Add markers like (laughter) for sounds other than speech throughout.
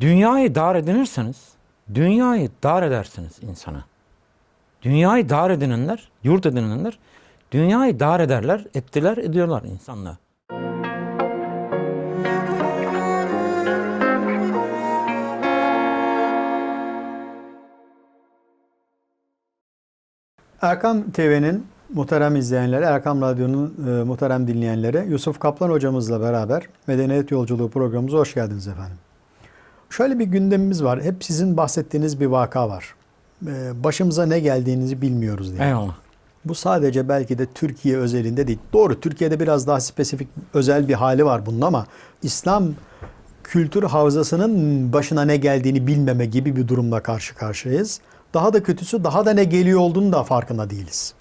Dünyayı dar edinirseniz, dünyayı dar edersiniz insana. Dünyayı dar edinenler, yurt edinenler, dünyayı dar ederler, ettiler, ediyorlar insanlığa. Erkam TV'nin muhterem izleyenleri, Erkam Radyo'nun e, muhterem dinleyenleri Yusuf Kaplan hocamızla beraber Medeniyet Yolculuğu programımıza hoş geldiniz efendim. Şöyle bir gündemimiz var. Hep sizin bahsettiğiniz bir vaka var. E, başımıza ne geldiğinizi bilmiyoruz diye. Eyvallah. Bu sadece belki de Türkiye özelinde değil. Doğru Türkiye'de biraz daha spesifik özel bir hali var bunun ama İslam kültür havzasının başına ne geldiğini bilmeme gibi bir durumla karşı karşıyayız. Daha da kötüsü daha da ne geliyor olduğunu da farkında değiliz.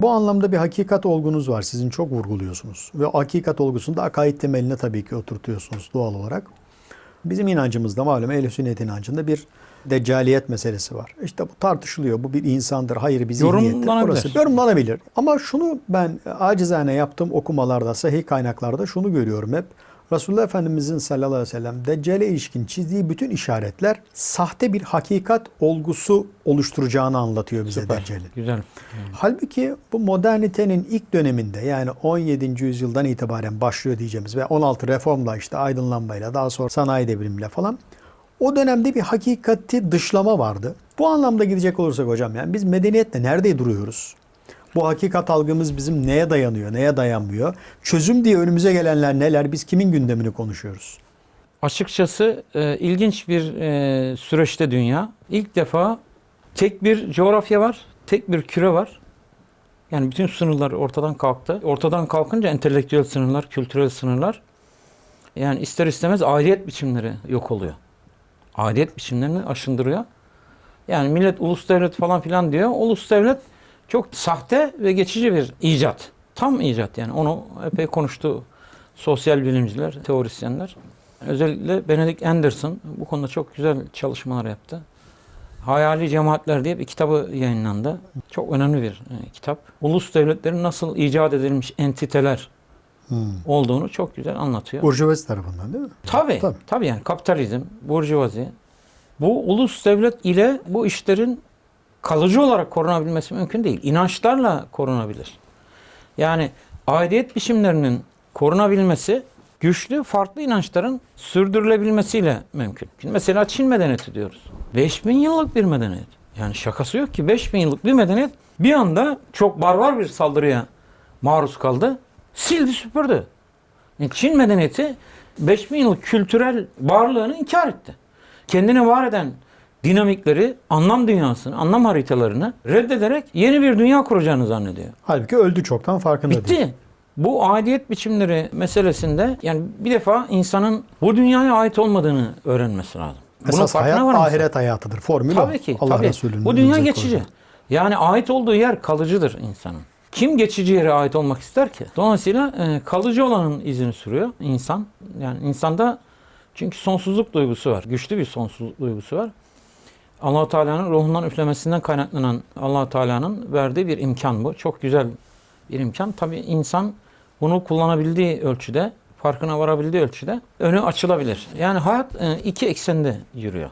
Bu anlamda bir hakikat olgunuz var. Sizin çok vurguluyorsunuz. Ve hakikat olgusunu da akaid temeline tabii ki oturtuyorsunuz doğal olarak. Bizim inancımızda malum ehl sünnet inancında bir deccaliyet meselesi var. İşte bu tartışılıyor. Bu bir insandır. Hayır bir zihniyettir. Yorumlanabilir. Orası yorumlanabilir. Ama şunu ben acizane yaptığım okumalarda, sahih kaynaklarda şunu görüyorum hep. Resulullah Efendimizin sallallahu aleyhi ve sellem Deccal'e ilişkin çizdiği bütün işaretler sahte bir hakikat olgusu oluşturacağını anlatıyor bize Süper. Deccal'in. Güzel. Halbuki bu modernitenin ilk döneminde yani 17. yüzyıldan itibaren başlıyor diyeceğimiz ve 16 reformla işte aydınlanmayla daha sonra sanayi devrimiyle falan o dönemde bir hakikati dışlama vardı. Bu anlamda gidecek olursak hocam yani biz medeniyetle nerede duruyoruz? Bu hakikat algımız bizim neye dayanıyor, neye dayanmıyor? Çözüm diye önümüze gelenler neler? Biz kimin gündemini konuşuyoruz? Açıkçası e, ilginç bir e, süreçte dünya. İlk defa tek bir coğrafya var, tek bir küre var. Yani bütün sınırlar ortadan kalktı. Ortadan kalkınca entelektüel sınırlar, kültürel sınırlar. Yani ister istemez aidiyet biçimleri yok oluyor. Aidiyet biçimlerini aşındırıyor. Yani millet ulus devlet falan filan diyor. Ulus devlet çok sahte ve geçici bir icat. Tam icat yani. Onu epey konuştu sosyal bilimciler, teorisyenler. Özellikle Benedict Anderson bu konuda çok güzel çalışmalar yaptı. Hayali Cemaatler diye bir kitabı yayınlandı. Çok önemli bir e, kitap. Ulus devletlerin nasıl icat edilmiş entiteler olduğunu çok güzel anlatıyor. Burjuvazi tarafından değil mi? Tabii, Tabii. tabii. yani kapitalizm, burjuvazi. Bu ulus devlet ile bu işlerin kalıcı olarak korunabilmesi mümkün değil. İnançlarla korunabilir. Yani aidiyet biçimlerinin korunabilmesi güçlü farklı inançların sürdürülebilmesiyle mümkün. Şimdi mesela Çin medeniyeti diyoruz. 5000 yıllık bir medeniyet. Yani şakası yok ki 5000 yıllık bir medeniyet bir anda çok barbar bir saldırıya maruz kaldı. Sildi süpürdü. Yani Çin medeniyeti 5000 yıllık kültürel varlığını inkar etti. Kendini var eden dinamikleri, anlam dünyasını, anlam haritalarını reddederek yeni bir dünya kuracağını zannediyor. Halbuki öldü çoktan farkında değil. Bitti. Bu aidiyet biçimleri meselesinde yani bir defa insanın bu dünyaya ait olmadığını öğrenmesi lazım. Bunun Esas hayat var mısın? ahiret hayatıdır. Formül. Tabii ki. Allah tabii. Resulü'nün Bu dünya geçici. koyduğu. Yani ait olduğu yer kalıcıdır insanın. Kim geçici yere ait olmak ister ki? Dolayısıyla e, kalıcı olanın izini sürüyor insan. Yani insanda çünkü sonsuzluk duygusu var. Güçlü bir sonsuzluk duygusu var. Allahu Teala'nın ruhundan üflemesinden kaynaklanan Allahu Teala'nın verdiği bir imkan bu. Çok güzel bir imkan. Tabii insan bunu kullanabildiği ölçüde, farkına varabildiği ölçüde önü açılabilir. Yani hayat e, iki eksende yürüyor.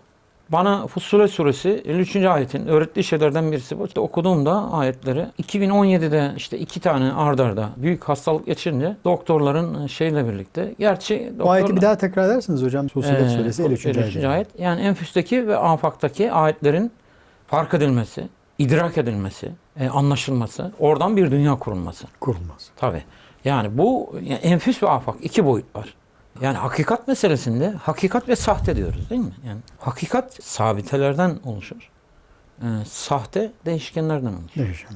Bana Fussilet suresi 53. ayetin öğrettiği şeylerden birisi bu. İşte okuduğumda ayetleri 2017'de işte iki tane ardarda büyük hastalık geçirince doktorların şeyle birlikte gerçi Bu ayeti doktorlar- bir daha tekrar edersiniz hocam. Fusilet ee, suresi 53. 53. ayet. ayet. Yani enfüsteki ve afaktaki ayetlerin fark edilmesi, idrak edilmesi, e, anlaşılması, oradan bir dünya kurulması. Kurulmaz. Tabii. Yani bu yani enfüs ve afak iki boyut var. Yani hakikat meselesinde hakikat ve sahte diyoruz değil mi? Yani hakikat sabitelerden oluşur. Ee, sahte değişkenlerden oluşur. İnşallah.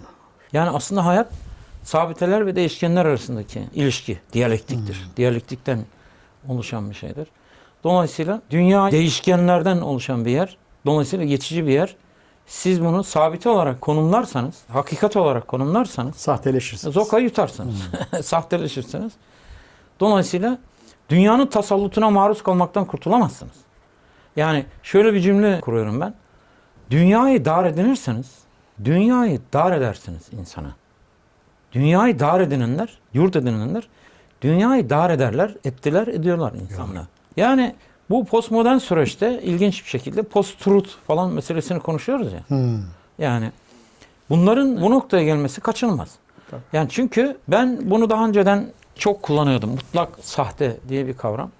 Yani aslında hayat sabiteler ve değişkenler arasındaki ilişki, diyalektiktir. Diyalektikten oluşan bir şeydir. Dolayısıyla dünya değişkenlerden oluşan bir yer. Dolayısıyla geçici bir yer. Siz bunu sabite olarak konumlarsanız, hakikat olarak konumlarsanız Sahteleşirsiniz. Zoka yutarsınız. (laughs) Sahteleşirsiniz. Dolayısıyla dünyanın tasallutuna maruz kalmaktan kurtulamazsınız. Yani şöyle bir cümle kuruyorum ben. Dünyayı dar edinirseniz, dünyayı dar edersiniz insana. Dünyayı dar edinenler, yurt edinenler, dünyayı dar ederler, ettiler, ediyorlar insanlar. Yani Bu postmodern süreçte ilginç bir şekilde post-truth falan meselesini konuşuyoruz ya. Hmm. Yani bunların bu noktaya gelmesi kaçınılmaz. Yani çünkü ben bunu daha önceden çok kullanıyordum. Mutlak sahte diye bir kavram.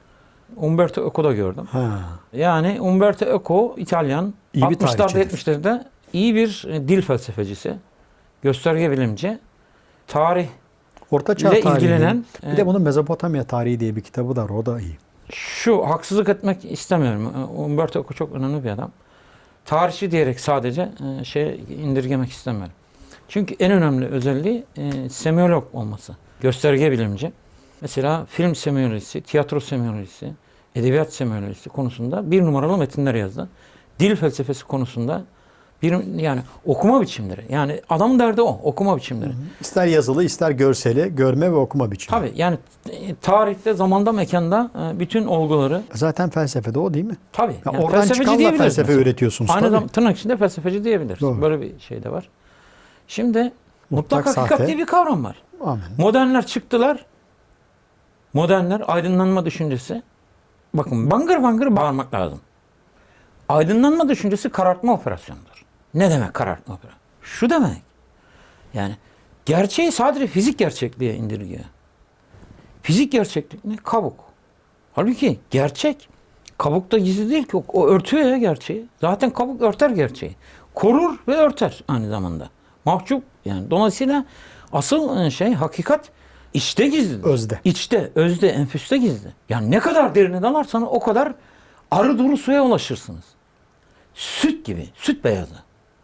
Umberto Eco'da gördüm. Ha. Yani Umberto Eco İtalyan İyi bir 60'larda tarihçidir. 70'lerde iyi bir e, dil felsefecisi, gösterge bilimci, tarih Orta Çağ ile tarihi. ilgilenen Bir de bunun Mezopotamya tarihi diye bir kitabı da var. O da iyi. şu haksızlık etmek istemiyorum. E, Umberto Eco çok önemli bir adam. Tarihçi diyerek sadece e, şey indirgemek istemiyorum. Çünkü en önemli özelliği e, semiyolog olması. Gösterge bilimci. Mesela film semiyolojisi, tiyatro semiyolojisi, edebiyat semiyolojisi konusunda bir numaralı metinler yazdı. Dil felsefesi konusunda bir yani okuma biçimleri. Yani adamın derdi o, okuma biçimleri. İster yazılı ister görseli görme ve okuma biçimi. Tabii yani tarihte, zamanda, mekanda e, bütün olguları Zaten felsefede o değil mi? tabii. Ya yani oradan felsefeci çıkanla felsefe mesela. üretiyorsunuz Aynı tabii. zamanda tırnak içinde felsefeci diyebiliriz. Doğru. Böyle bir şey de var. Şimdi mutlak, Mutlak hakikat diye bir kavram var. Amin. Modernler çıktılar. Modernler aydınlanma düşüncesi. Bakın bangır bangır bağırmak lazım. Aydınlanma düşüncesi karartma operasyonudur. Ne demek karartma operasyonu? Şu demek. Yani gerçeği sadece fizik gerçekliğe indirgiyor. Fizik gerçeklik ne? Kabuk. Halbuki gerçek kabukta gizli değil ki. O, örtüyor ya gerçeği. Zaten kabuk örter gerçeği. Korur ve örter aynı zamanda. Mahcup yani. Dolayısıyla asıl e, şey hakikat içte gizlidir. Özde. İçte, özde, enfüste gizli. Yani ne kadar derine dalarsanız o kadar arı duru suya ulaşırsınız. Süt gibi, süt beyazı.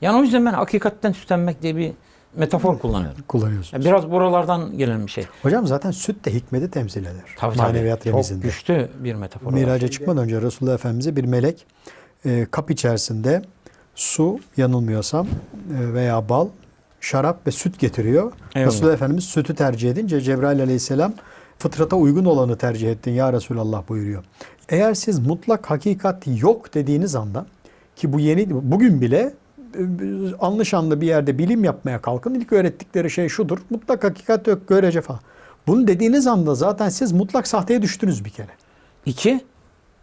Yani o yüzden ben hakikatten süt emmek diye bir metafor kullanıyorum. Kullanıyorsunuz. Yani biraz buralardan gelen bir şey. Hocam zaten süt de hikmeti temsil eder. Tabii, tabii. Maneviyat Çok remizinde. güçlü bir metafor. Miraca çıkmadan önce Resulullah Efendimiz'e bir melek e, kap içerisinde su yanılmıyorsam e, veya bal, şarap ve süt getiriyor. Eyvallah. Resulullah Efendimiz sütü tercih edince Cebrail aleyhisselam fıtrata uygun olanı tercih ettin ya Resulallah buyuruyor. Eğer siz mutlak hakikat yok dediğiniz anda ki bu yeni bugün bile e, anlı şanlı bir yerde bilim yapmaya kalkın ilk öğrettikleri şey şudur. Mutlak hakikat yok görece falan. Bunu dediğiniz anda zaten siz mutlak sahteye düştünüz bir kere. İki,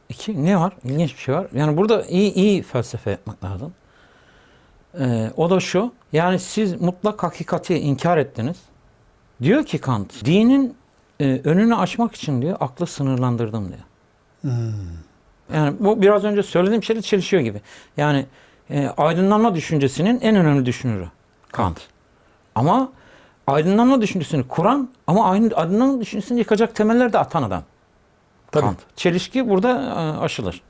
iki ne var? İlginç bir şey var. Yani burada iyi iyi felsefe yapmak lazım. Ee, o da şu. Yani siz mutlak hakikati inkar ettiniz. Diyor ki Kant, dinin e, önünü açmak için diyor aklı sınırlandırdım diyor. Yani bu biraz önce söylediğim şeyle çelişiyor gibi. Yani e, aydınlanma düşüncesinin en önemli düşünürü Kant. Ama aydınlanma düşüncesini kuran ama aydınlanma düşüncesini yıkacak temeller de atan adam. Tabii. Kant. Çelişki burada e, aşılır.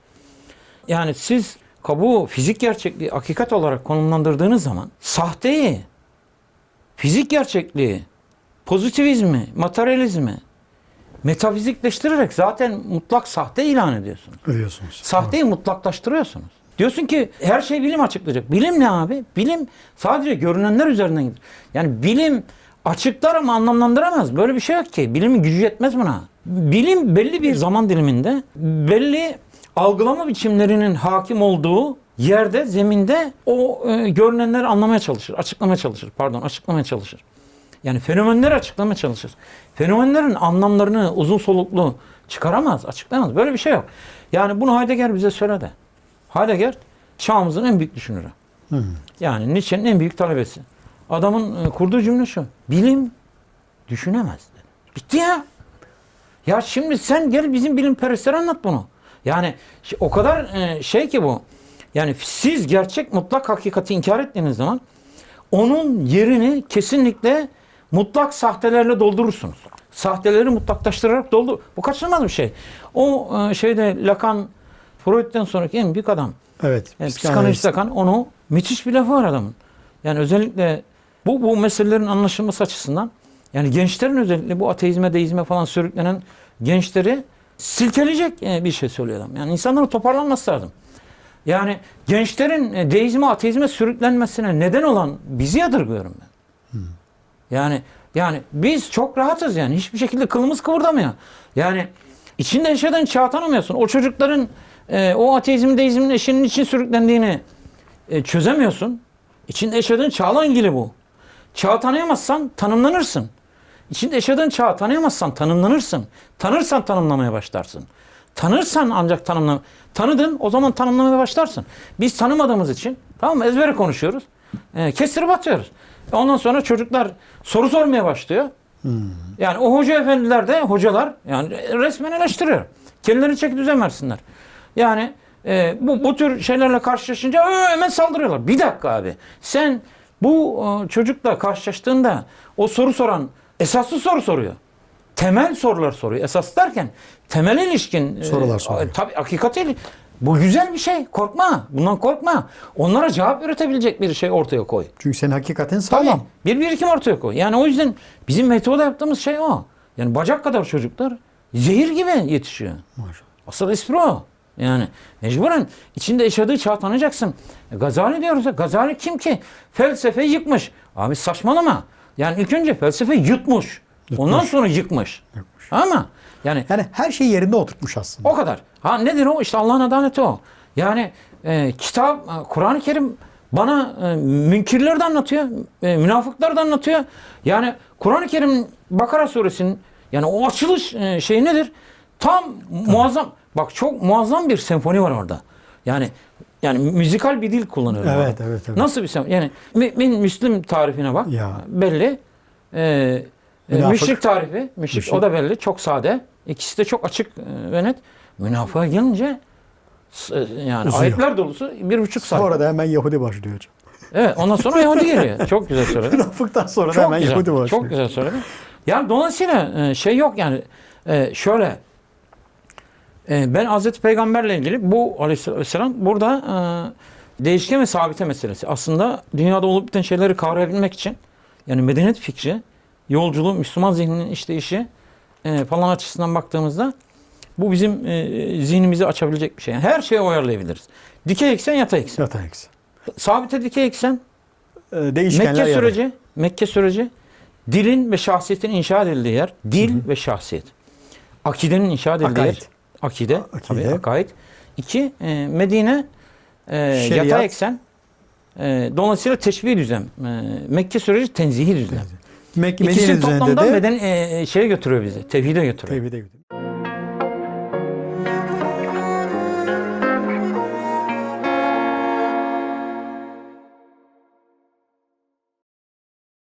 Yani siz kabuğu fizik gerçekliği hakikat olarak konumlandırdığınız zaman sahteyi, fizik gerçekliği, pozitivizmi, materyalizmi metafizikleştirerek zaten mutlak sahte ilan ediyorsunuz. Ölüyorsunuz. Sahteyi mutlaklaştırıyorsunuz. Diyorsun ki her şey bilim açıklayacak. Bilim ne abi? Bilim sadece görünenler üzerinden gider. Yani bilim açıklar ama anlamlandıramaz. Böyle bir şey yok ki. Bilimin gücü yetmez buna. Bilim belli bir zaman diliminde belli algılama biçimlerinin hakim olduğu yerde, zeminde o e, görünenleri anlamaya çalışır, açıklamaya çalışır. Pardon, açıklamaya çalışır. Yani fenomenleri açıklamaya çalışır. Fenomenlerin anlamlarını uzun soluklu çıkaramaz, açıklayamaz. Böyle bir şey yok. Yani bunu Heidegger bize söyledi. Heidegger çağımızın en büyük düşünürü. Hı. Yani Nietzsche'nin en büyük talebesi. Adamın e, kurduğu cümle şu. Bilim düşünemez. dedi. Bitti ya. Ya şimdi sen gel bizim bilim perestlere anlat bunu. Yani o kadar e, şey ki bu. Yani siz gerçek mutlak hakikati inkar ettiğiniz zaman onun yerini kesinlikle mutlak sahtelerle doldurursunuz. Sahteleri mutlaklaştırarak doldur. Bu kaçınılmaz bir şey. O e, şeyde Lacan Freud'den sonraki en büyük adam. Evet. Yani psikanalist Lacan onu müthiş bir lafı var adamın. Yani özellikle bu bu meselelerin anlaşılması açısından yani gençlerin özellikle bu ateizme, deizme falan sürüklenen gençleri silkeleyecek e, bir şey söylüyor adam. Yani insanların toparlanması lazım. Yani gençlerin e, deizme, ateizme sürüklenmesine neden olan bizi yadırgıyorum ben. Yani yani biz çok rahatız yani. Hiçbir şekilde kılımız kıvırdamıyor. Yani içinde yaşadığın çağı tanımıyorsun. O çocukların e, o ateizmin, deizmin eşinin için sürüklendiğini e, çözemiyorsun. İçinde yaşadığın çağla ilgili bu. Çağı tanıyamazsan tanımlanırsın. İçinde yaşadığın çağı tanıyamazsan tanımlanırsın. Tanırsan tanımlamaya başlarsın. Tanırsan ancak tanımla. Tanıdın o zaman tanımlamaya başlarsın. Biz tanımadığımız için tamam mı ezbere konuşuyoruz. E, kestirip atıyoruz. Ondan sonra çocuklar soru sormaya başlıyor. Yani o hoca efendiler de hocalar yani resmen eleştiriyor. Kendileri çeki düzen versinler. Yani e, bu, bu tür şeylerle karşılaşınca "Ö, hemen saldırıyorlar. Bir dakika abi. Sen bu e, çocukla karşılaştığında o soru soran esaslı soru soruyor. Temel sorular soruyor. Esas derken temel ilişkin e, Sorular soruyor. Tabii hakikati bu güzel bir şey. Korkma. Bundan korkma. Onlara cevap üretebilecek bir şey ortaya koy. Çünkü senin hakikatin Tamam. sağlam. Bir birikim ortaya koy. Yani o yüzden bizim metoda yaptığımız şey o. Yani bacak kadar çocuklar zehir gibi yetişiyor. Maşallah. Asıl espri o. Yani mecburen içinde yaşadığı çağı tanıyacaksın. E, Gazali diyoruz ya. Gazali kim ki? Felsefeyi yıkmış. Abi saçmalama. Yani ilk önce felsefe yutmuş. Ondan sonra yıkmış. Ama yani Yani her şey yerinde oturtmuş aslında. o kadar. Ha nedir o? İşte Allah'ın adaleti o. Yani e, kitap, e, Kur'an-ı Kerim bana e, münkirleri de anlatıyor. E, münafıkları da anlatıyor. Yani Kur'an-ı Kerim Bakara suresinin yani o açılış e, şey nedir? Tam muazzam. Bak çok muazzam bir senfoni var orada. Yani yani müzikal bir dil kullanıyor. Evet, evet, evet. Nasıl bir senfoni? Yani mümin Müslüm tarifine bak. Ya. Belli. E, e, Münafık. müşrik tarifi. Müşrik, Müşrik. o da belli. Çok sade. İkisi de çok açık e, ve net. Münafığa gelince e, yani Uzuyor. ayetler dolusu bir buçuk saat. Sonra da hemen Yahudi başlıyor hocam. Evet ondan sonra Yahudi geliyor. (laughs) Çok güzel söyledin. Münafıktan sonra da hemen güzel. Yahudi başlıyor. Çok güzel söyledin. Yani dolayısıyla şey yok yani şöyle ben Hazreti Peygamberle ilgili bu aleyhisselam burada e, değişken ve sabite meselesi. Aslında dünyada olup biten şeyleri kavrayabilmek için yani medeniyet fikri, yolculuğu, Müslüman zihninin işleyişi e, falan açısından baktığımızda bu bizim e, zihnimizi açabilecek bir şey. Yani her şeye uyarlayabiliriz. Dikey eksen, yatay eksen. Yatay eksi. Sabite dikey eksen Ee, değişkenler Mekke yatay. süreci, Mekke süreci dilin ve şahsiyetin inşa edildiği yer. Dil ve şahsiyet. Akidenin inşa edildiği Akaid. yer. Akide. Akide. Tabii, akaid. İki, e, Medine e, Şeriat. yatay eksen. E, dolayısıyla teşbih düzen. E, Mekke süreci tenzihi düzen. Mekke İkisi Medine toplamda de beden e, şeye götürüyor bizi. Tevhide götürüyor. tevhide gidiyor.